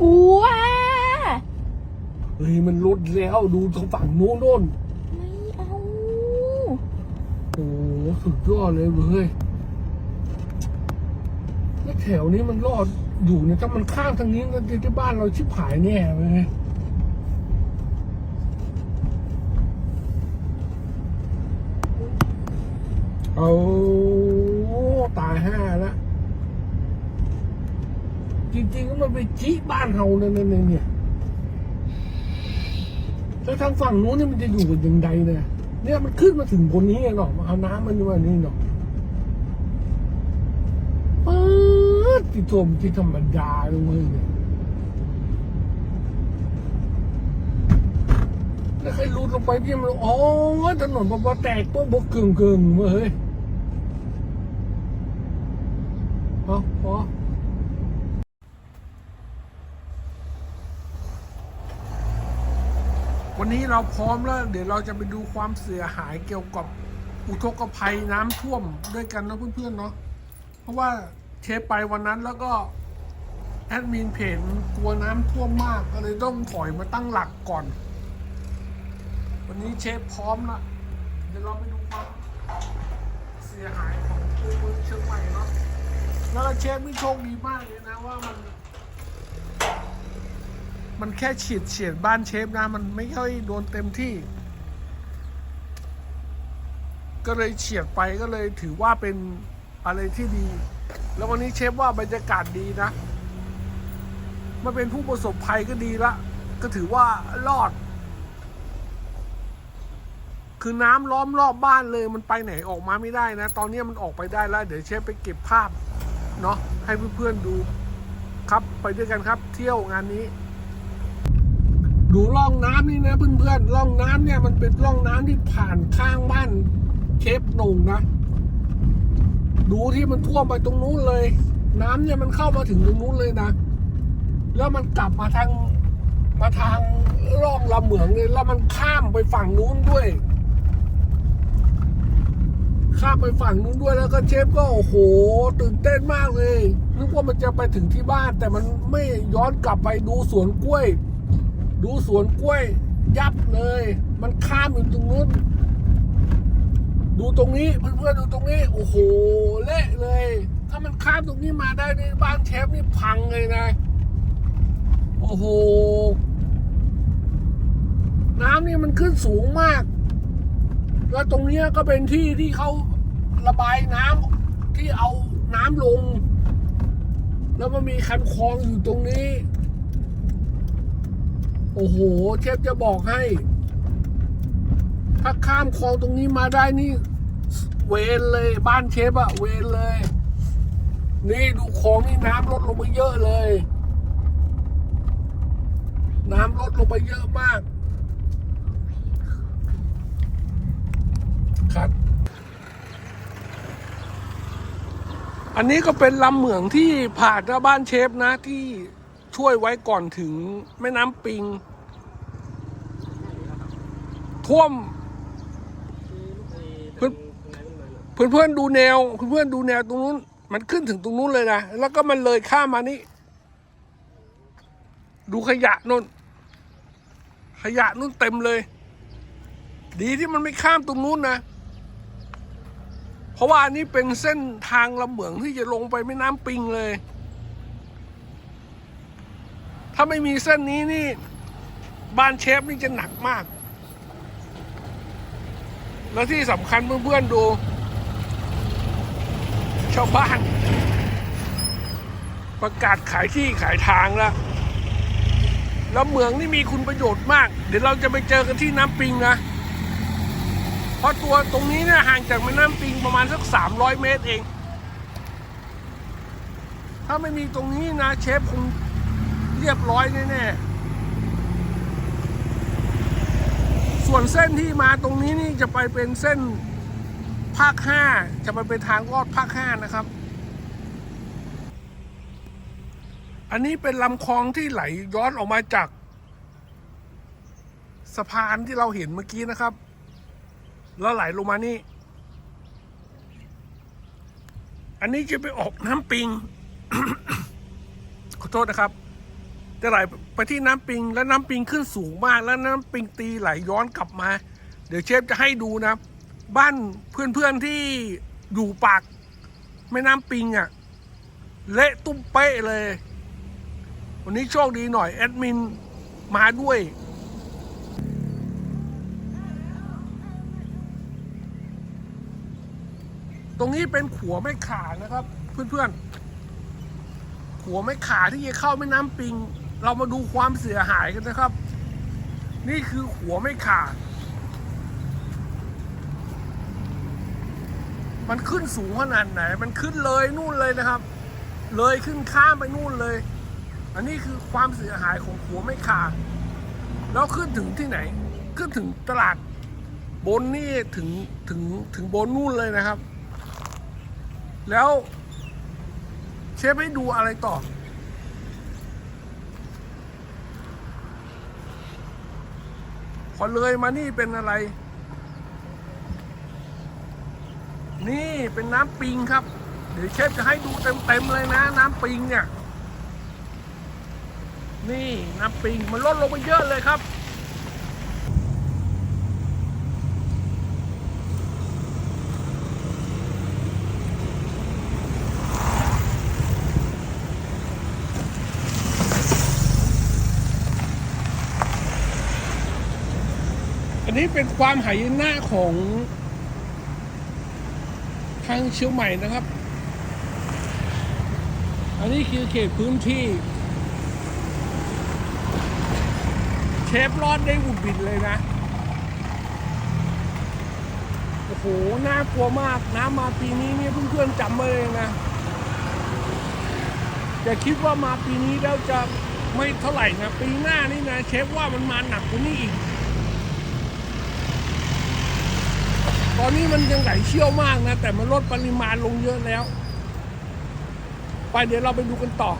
กลัว เฮ้ยมันลดแล้วดูทางฝั่งนู้นโน่นไม่เอา โอ้โหสุดยอดเลยเว้ยแล้วแถวนี้มันรอดอยู่เนี่ยถ้ามันข้ามทางนี้ก็ที่บ้านเราชิบหายแน่เลยเอาตายห้าละ จริงๆก็มันไปจี้บ้านเฮาเนี่ยเนี่ยเนี่ยแล้วทางฝั่งนู้นเนี่ยมันจะอยู่กันยังไงเนี่ยเนี่ยมันขึ้นมาถึงบนนี้เนาะมาเอาน้ำมันมานี่เนาะปื๊ดที่ท่วมที่ธรรมดาเลยเว้ยนี่ยแล้วใครรูดลงไปพี่มันอ๋อถนนปอแตกปุ๊บบกเกิงเกิงเว้ยเอาพอ วันนี้เราพร้อมแล้ว เดี๋ยวเราจะไปดูความเสียหายเกี่ยวกับอุทกภัยน้ำท่วมด้วยกันนะเพื่อนๆเนาะเพราะว่าเชฟไปวันนั้นแล้วก็แอดมินเพจมันกลัวน้ำท่วมมากก็เลยต้องถอยมาตั้งหลักก่อน วันนี้เชฟพร้อมละเดี๋ยวเราไปดูความเสียหายของตัวเมืองเชียงใหม่เนาะแล้วเชฟนี่โชคดีมากเลยนะว่ามัน มันแค่ฉีดเฉียดบ้านเชฟนะ มันไม่ค่อยโดนเต็มที่ ก็เลยเฉียดไปก็เลยถือว่าเป็นอะไรที่ดี แล้ววันนี้เชฟว่าบรรยากาศดีนะมาเป็นผู้ประสบภัยก็ดีละ ก็ถือว่ารอด คือน้ำล้อมรอบบ้านเลยมันไปไหนออกมาไม่ได้นะ ตอนนี้มันออกไปได้แล้ว เดี๋ยวเชฟไปเก็บภาพ เนาะให้เพื่อนๆดูครับไปด้วยกันครับเที่ยวงานนี้ ดูร่องน้ำนี่นะเพื่อนๆร่องน้ำเนี่ยมันเป็นร่องน้ำที่ผ่านข้างบ้านเชฟหนุ่งนะ ดูที่มันท่วมไปตรงนู้นเลย น้ำเนี่ยมันเข้ามาถึงตรงนู้นเลยนะ แล้วมันกลับมาทางมาทางร่องลำเหมืองเลยแล้วมันข้ามไปฝั่งนู้นด้วย ข้ามไปฝั่งนู้นด้วยแล้วก็เชฟก็โอ้โหตื่นเต้นมากเลยนึกว่ามันจะไปถึงที่บ้านแต่มันไม่ย้อนกลับไปดูสวนกล้วย ดูสวนกล้วยยับเลย มันข้ามอยู่ตรงนู้น ดูตรงนี้เพื่อนๆดูตรงนี้ โอ้โหเละเลย ถ้ามันข้ามตรงนี้มาได้ในบ้านเชฟนี่พังเลยนะ โอ้โห น้ำนี่มันขึ้นสูงมาก แล้วตรงนี้ก็เป็นที่ที่เขาระบายน้ำที่เอาน้ำลง แล้วมันมีคันคลองอยู่ตรงนี้ โอ้โห เชฟจะบอกให้ ถ้าข้ามคลองตรงนี้มาได้นี่ เวนเลยบ้านเชฟอะเวนเลย นี่ดูคลองนี่น้ำลดลงไปเยอะเลย น้ำลดลงไปเยอะมาก ครับ อันนี้ก็เป็นลำเหมืองที่ผ่านบ้านเชฟนะที่ช่วยไว้ก่อนถึงแม่น้ำปิง ท่วม เพื่อนเพื่อนเพื่อนดูแนวเพื่อนเพื่อนดูแนวตรงนู้น มันขึ้นถึงตรงนู้นเลยนะ แล้วก็มันเลยข้ามมานี่ดูขยะนู่น ขยะนู่นเต็มเลย ดีที่มันไม่ข้ามตรงนู้นนะ เพราะว่าอันนี้เป็นเส้นทางลำเหมืองที่จะลงไปแม่น้ำปิงเลย ถ้าไม่มีเส้นนี้นี่ บ้านเชฟนี่จะหนักมาก แล้วที่สำคัญเพื่อนๆดู ชาวบ้าน ประกาศขายที่ขายทางแล้ว แล้วเหมืองนี่มีคุณประโยชน์มาก เดี๋ยวเราจะไปเจอกันที่น้ำปิงนะ เพราะตัวตรงนี้เนี่ยห่างจากแม่น้ำปิงประมาณสักสามร้อยเมตรเอง ถ้าไม่มีตรงนี้นะเชฟคงเรียบร้อยแน่ๆ ส่วนเส้นที่มาตรงนี้นี่จะไปเป็นเส้นภาคห้าจะไปเป็นทางลอดภาคห้านะครับ อันนี้เป็นลำคลองที่ไหลย้อนออกมาจากสะพานที่เราเห็นเมื่อกี้นะครับ แล้วไหลลงมานี่ อันนี้จะไปออกน้ำปิง ขอโทษนะครับ จะไหลไปที่น้ำปิงแล้วน้ำปิงขึ้นสูงมาก แล้วน้ำปิงตีไหลย้อนกลับมา เดี๋ยวเชฟจะให้ดูนะ บ้านเพื่อนๆที่อยู่ปากแม่น้ำปิงอะ่ะเละตุ้มเป๊ะเลย วันนี้โชคดีหน่อยแอดมินมาด้วยตรงนี้เป็นขัวไม่ขานะครับ เพื่อนๆ ขัวไม่ขาที่จะเข้าแม่น้ำปิง เรามาดูความเสียหายกันนะครับ นี่คือขัวไม่ขาด มันขึ้นสูงขนาดไหน มันขึ้นเลยนู่นเลยนะครับ เลยขึ้นข้ามไปนู่นเลย อันนี้คือความเสียหายของขัวไม่ขาด แล้วขึ้นถึงที่ไหน ขึ้นถึงตลาดบนนี่ถึงถึงถึงบนนู่นเลยนะครับ แล้วเชฟให้ดูอะไรต่อ พอเลยมานี่เป็นอะไร นี่เป็นน้ำปิงครับ เดี๋ยวเชฟจะให้ดูเต็มๆเลยนะ น้ำปิงเนี่ย นี่น้ำปิงมันลดลงไปเยอะเลยครับ นี้เป็นความหายนะของทางเชียงใหม่นะครับ อันนี้คือเขตพื้นที่ เชฟรอดได้บุดบิดเลยนะ โอ้โห น่ากลัวมาก น้ำมาปีนี้เนี่ยเพื่อนๆจำไว้เลยนะอย่าคิดว่ามาปีนี้แล้วจะไม่เท่าไหร่นะ ปีหน้านี่นะ เชฟว่ามันมาหนักกว่านี้อีก ตอนนี้มันยังไหลเชี่ยวมากนะ แต่มันลดปริมาณลงเยอะแล้ว ไปเดี๋ยวเราไปดูกันต่อ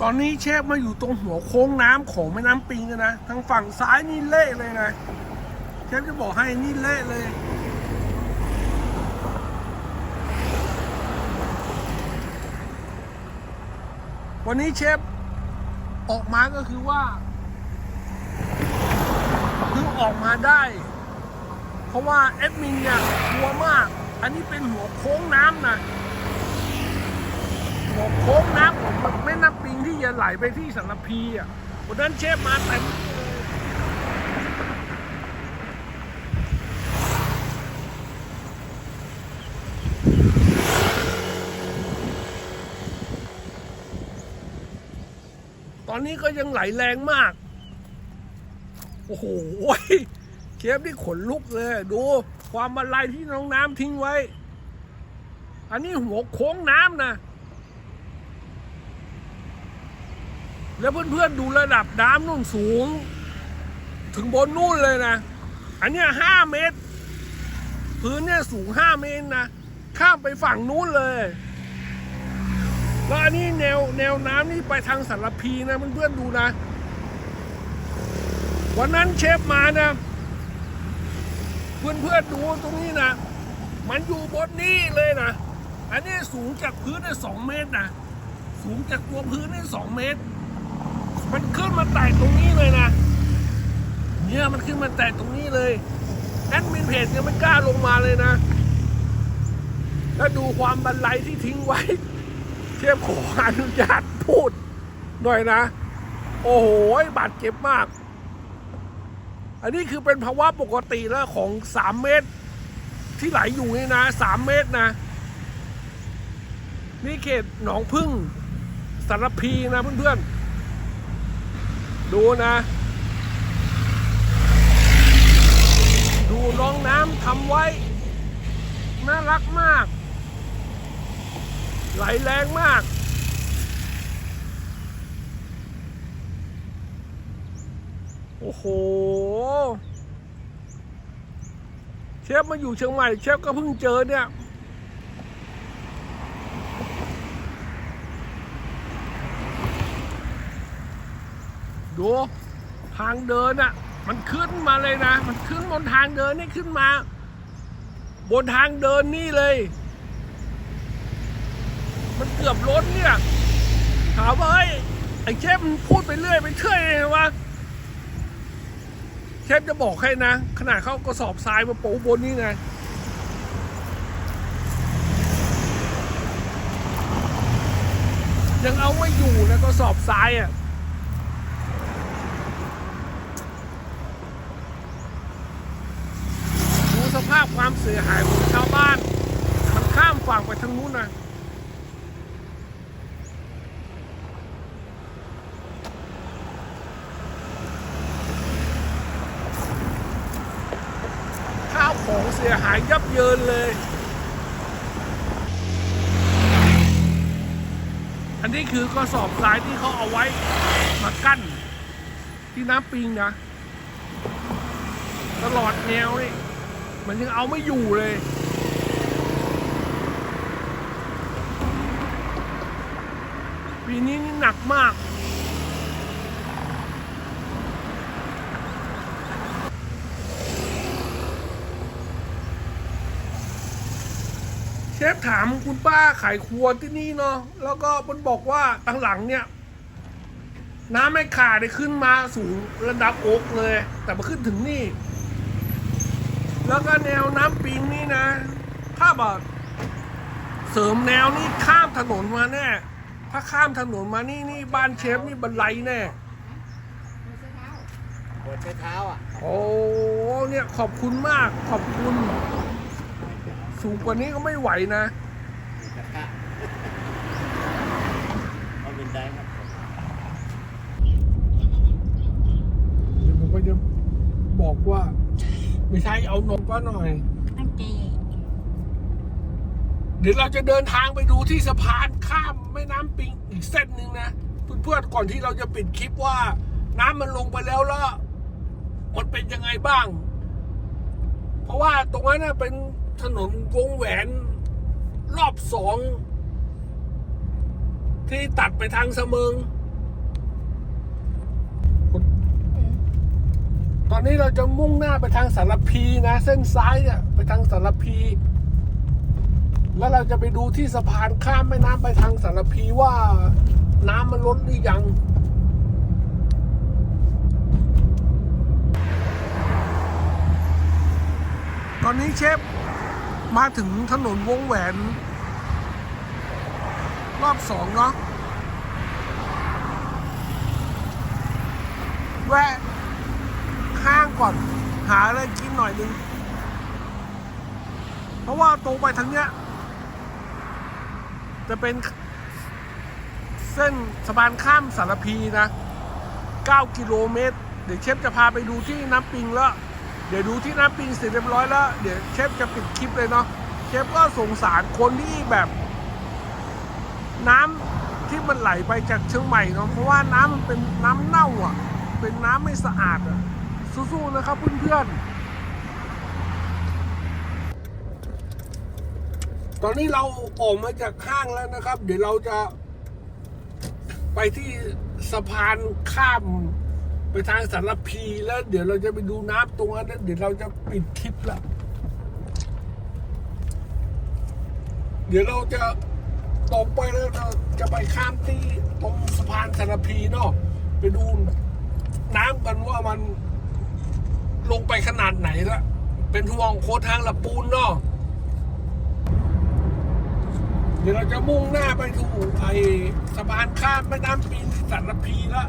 ตอนนี้เชฟมาอยู่ตรงหัวโค้งน้ำของแม่น้ำปิงอะนะ ทางฝั่งซ้ายนี่เละเลยนะ เชฟจะบอกให้นี่เละเลยวันนี้เชฟออกมาก็คือว่าเพิ่งออกมาได้ เพราะว่าแอดมินเนี่ยกลัวมาก อันนี้เป็นหัวโค้งน้ำนะหัวโค้งน้ำของแม่น้ำปิงที่จะไหลไปที่สันพีอะวันนั้นเชฟมาเต็มเลยตอนนี้ก็ยังไหลแรงมาก โอ้โห เชฟนี่ขนลุกเลย ดูความบันไลที่น้องน้ำทิ้งไว้ อันนี้หัวโค้งน้ำนะ แล้วเพื่อนๆดูระดับน้ำนู่นสูง ถึงบนนู่นเลยนะ อันนี้ห้าเมตร พื้นเนี่ยสูงห้าเมตรนะ ข้ามไปฝั่งนู้นเลย แล้วอันนี้แนวแนวน้ำนี่ไปทางสารพีนะเพื่อนๆดูนะ วันนั้นเชฟมานะ เพื่อนๆดูตรงนี้นะ มันอยู่บนนี้เลยนะ อันนี้สูงจากพื้นได้สองเมตรนะ สูงจากตัวพื้นได้สองเมตร มันขึ้นมาแตะตรงนี้เลยนะ เนี่ยมันขึ้นมาแตะตรงนี้เลยแอดมินเพจยังไม่กล้าลงมาเลยนะ แล้วดูความบันไลที่ทิ้งไว้เชฟขออนุญาตพูดหน่อยนะ โอ้โหบาดเจ็บมาก อันนี้คือเป็นภาวะปกติแล้วของสามเมตร ที่ไหลอยู่นี่นะสามเมตรนะ นี่เขตหนองพึ่งสารพีนะเพื่อนๆ ดูนะ ดูน้องน้ำทำไว้ น่ารักมาก ไหลแรงมาก โอ้โห เชฟมาอยู่เชียงใหม่ เชฟก็เพิ่งเจอเนี่ย ดูทางเดินอะมันขึ้นมาเลยนะ มันขึ้นบนทางเดินนี่ขึ้นมา บนทางเดินนี่เลย มันเกือบล้นเนี่ย ถามว่าเฮ้ไอ้เชฟมันพูดไปเรื่อยไปเทื่อยเลยวะ เชฟจะบอกให้นะ ขนาดเขากระสอบทรายมาปะบนนี่ไงยังเอาไว้อยู่นะกระสอบทรายอะดูสภาพความเสียหายของชาวบ้าน มันข้ามฝั่งไปทางนู้นนะ ข้าวของเสียหายยับเยินเลย อันนี้คือกระสอบทรายที่เขาเอาไว้มากั้น ที่น้ำปิงนะ ตลอดแนวนี่มันยังเอาไม่อยู่เลยปีนี้นี่หนักมาก เชฟ ถามคุณป้าขายครัวที่นี่เนาะแล้วก็มันบอกว่าตั้งหลังเนี่ย น้ำไม่ขาดได้ขึ้นมาสูงระดับอกเลย แต่มาขึ้นถึงนี่ แล้วก็แนวน้ำปิงนี่นะ ถ้าแบบเสริมแนวนี่ข้ามถนนมาแน่ถ้าข้ามถนนมานี่นี่บ้านเชฟนี่บันไลแน่ปวดใช้เท้าอะ โอ้เนี่ยขอบคุณมากขอบคุณ สูงกว่านี้ก็ไม่ไหวนะกระทะเอาเป็นได้ครับเดี๋ยวผมก็จะบอกว่า ไม่ใช่เอานมป้าหน่อย โอเคเดี๋ยวเราจะเดินทางไปดูที่สะพานข้ามแม่น้ำปิงอีกเส้นหนึ่งนะเพื่อนๆก่อนที่เราจะปิดคลิปว่า น้ำมันลงไปแล้วแล้วมันเป็นยังไงบ้าง เพราะว่าตรงนั้นนะเป็น ถนนวงแหวนรอบสอง ที่ตัดไปทางเสมิง ตอนนี้เราจะมุ่งหน้าไปทางสารพีนะ เส้นซ้ายเนี่ยไปทางสารพี แล้วเราจะไปดูที่สะพานข้ามแม่น้ำไปทางสารพีว่าน้ำมันลดหรือยังตอนนี้เชฟ มาถึงถนนวงแหวน รอบสองเนาะแวะห้างก่อน หาอะไรกินหน่อยหนึง เพราะว่าตรงไปทางเนี้ย จะเป็นเส้นสะพานข้ามสารพีนะ 9 กิโลเมตร เดี๋ยวเชฟจะพาไปดูที่น้ำปิงแล้ว เดี๋ยวดูที่น้ำปิงเสร็จเรียบร้อยแล้ว เดี๋ยวเชฟจะปิดคลิปเลยเนาะเชฟก็สงสารคนที่แบบน้ำที่มันไหลไปจากเชียงใหม่เนาะเพราะว่าน้ำมันเป็นน้ำเน่าอะ เป็นน้ำไม่สะอาดอะสู้ๆนะครับเพื่อนๆตอนนี้เราออกมาจากห้างแล้วนะครับ เดี๋ยวเราจะไปที่สะพานข้าม ไปทางสารพีแล้วเดี๋ยวเราจะไปดูน้ำตรงนั้นเดี๋ยวเราจะปิดคลิปละเดี๋ยวเราจะตรงไปแล้วเราจะไปข้ามที่ตรงสะพานสารพีเนาะไปดูน้ำกันว่ามันลงไปขนาดไหนละเป็นห่วงโคทางละปูนเนาะเดี๋ยวเราจะมุ่งหน้าไปดูไอ้สะพานข้ามแม่น้ำปีนสันพีละ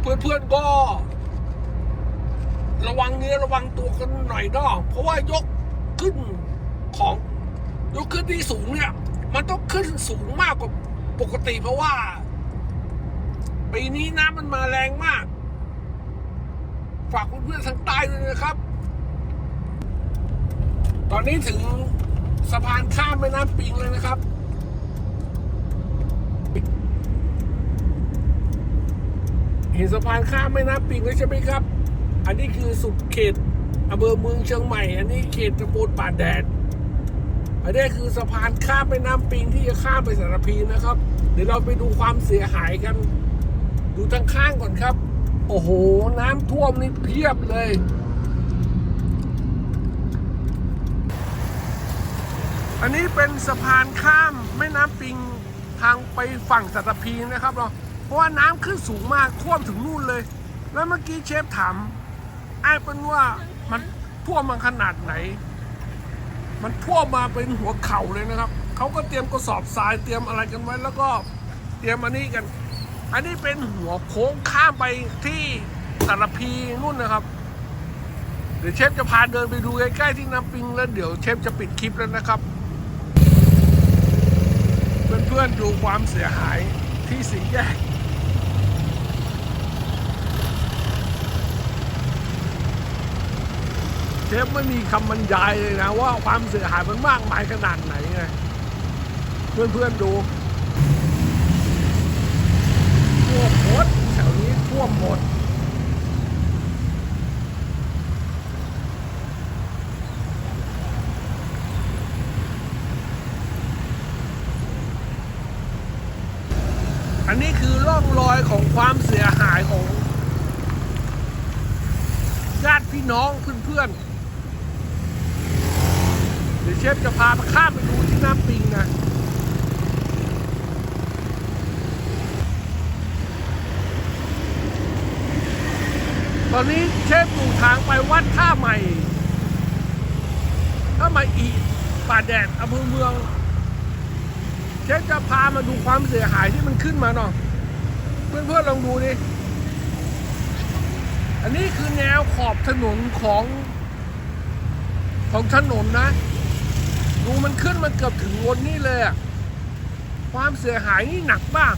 เพื่อนๆก็ ระวังเนื้อระวังตัวกันหน่อยเนาะเพราะว่ายกขึ้นของยกขึ้นที่สูงเนี่ย มันต้องขึ้นสูงมากกว่าปกติ เพราะว่าปีนี้น้ำมันมาแรงมาก ฝากเพื่อนๆทางใต้ด้วยนะครับ ตอนนี้ถึงสะพานข้ามแม่น้ำปิงเลยนะครับ เห็นสะพานข้ามแม่น้ำปิงแล้วใช่ไหมครับ อันนี้คือสุดเขตอำเภอเมืองเชียงใหม่ อันนี้เขตตำบลป่าแดด อันนี้คือสะพานข้ามแม่น้ำปิงที่จะข้ามไปสารพีนะครับ เดี๋ยวเราไปดูความเสียหายกัน ดูทางข้างก่อนครับ โอ้โห น้ำท่วมนี่เพียบเลยอันนี้เป็นสะพานข้ามแม่น้ำปิงทางไปฝั่งสัตพีนะครับเนา เพราะว่าน้ำขึ้นสูงมากท่วมถึงนู่นเลย แล้วเมื่อกี้เชฟถามไอ้เป็นว่ามันท่วมมาขนาดไหน มันท่วมมาเป็นหัวเข่าเลยนะครับเขาก็เตรียมกระสอบทรายเตรียมอะไรกันไว้ แล้วก็เตรียมอันนี้กัน อันนี้เป็นหัวโค้งข้ามไปที่สารพีนู่นนะครับ เดี๋ยวเชฟจะพาเดินไปดูใกล้ๆที่น้ำปิงแล้วเดี๋ยวเชฟจะปิดคลิปแล้วนะครับเพื่อนๆดูความเสียหายที่สีแยก เชฟไม่มีคำบรรยายเลยนะ ว่าความเสียหายมันมากมายขนาดไหนไงเพื่อนๆดูท่วมหมดแถวนี้ท่วมหมดอันนี้คือร่องรอยของความเสียหายของญาติพี่น้องเพื่อนๆ ดี๋ยวเชฟจะพาไปข้ามไปดูที่น้ำปิงนะตอนนี้เชฟอยู่ทางไปวัดท่าใหม่ท่าใหม่อีป่าแดดอำเภอเมือง เชฟจะพามาดูความเสียหายที่มันขึ้นมาเนาะเพื่อนๆลองดูดิอันนี้คือแนวขอบถนนของของถนนนะ ดูมันขึ้นมันเกือบถึงบนนี่เลยอะความเสียหายนี่หนักมาก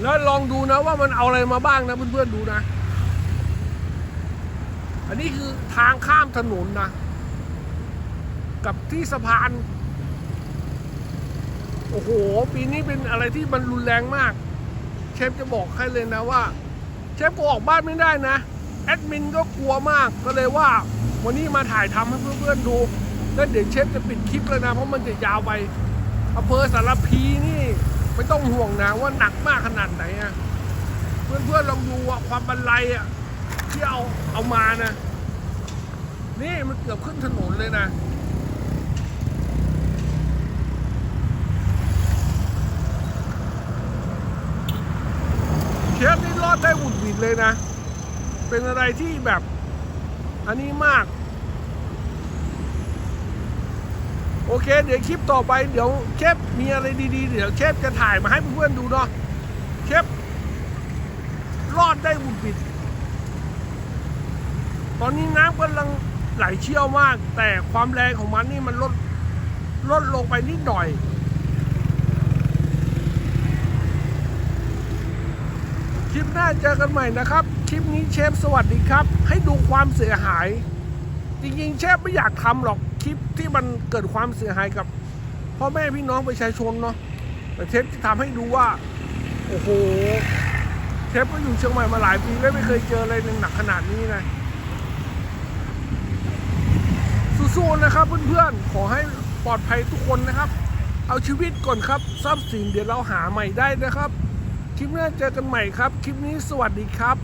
แล้วลองดูนะว่ามันเอาอะไรมาบ้างนะเพื่อนๆดูนะ อันนี้คือทางข้ามถนนนะ กับที่สะพาน โอ้โห ปีนี้เป็นอะไรที่มันรุนแรงมาก เชฟจะบอกให้เลยนะว่า เชฟก็ออกบ้านไม่ได้นะ แอดมินก็กลัวมากก็เลยว่า วันนี้มาถ่ายทำให้เพื่อนๆดูแล้วเดี๋ยวเชฟจะปิดคลิปเลยนะเพราะมันจะยาวไปอำเภอสารพีนี่ไม่ต้องห่วงนะว่าหนักมากขนาดไหนอะเพื่อนๆลองดูว่าความบันไลอะที่เอาเอามานะนี่มันเกือบขึ้นถนนเลยนะเชฟนี่รอดได้หวุดหวิดเลยนะ เป็นอะไรที่แบบ อันนี้มาก โอเค เดี๋ยวคลิปต่อไปเดี๋ยวเชฟมีอะไรดีๆ เดี๋ยวเชฟจะถ่ายมาให้เพื่อนๆดูเนาะเชฟรอดได้หวุดหวิด ตอนนี้น้ำกำลังไหลเชี่ยวมาก แต่ความแรงของมันนี่มันลดลดลงไปนิดหน่อย คลิปหน้าเจอกันใหม่นะครับ คลิปนี้เชฟสวัสดีครับ ให้ดูความเสียหาย จริงๆเชฟไม่อยากทำหรอกคลิปที่มันเกิดความเสียหายกับพ่อแม่พี่น้องประชาชนเนาะแต่เชฟจะทำให้ดูว่า โอ้โหเชฟก็อยู่เชียงใหม่มาหลายปีแล้วไม่เคยเจออะไรหนักขนาดนี้นะสู้ๆนะครับเพื่อนๆขอให้ปลอดภัยทุกคนนะครับ เอาชีวิตก่อนครับทรัพย์สินเดี๋ยวเราหาใหม่ได้นะครับ ลิปหน้าเจอกันใหม่ครับ คลิปนี้สวัสดีครับ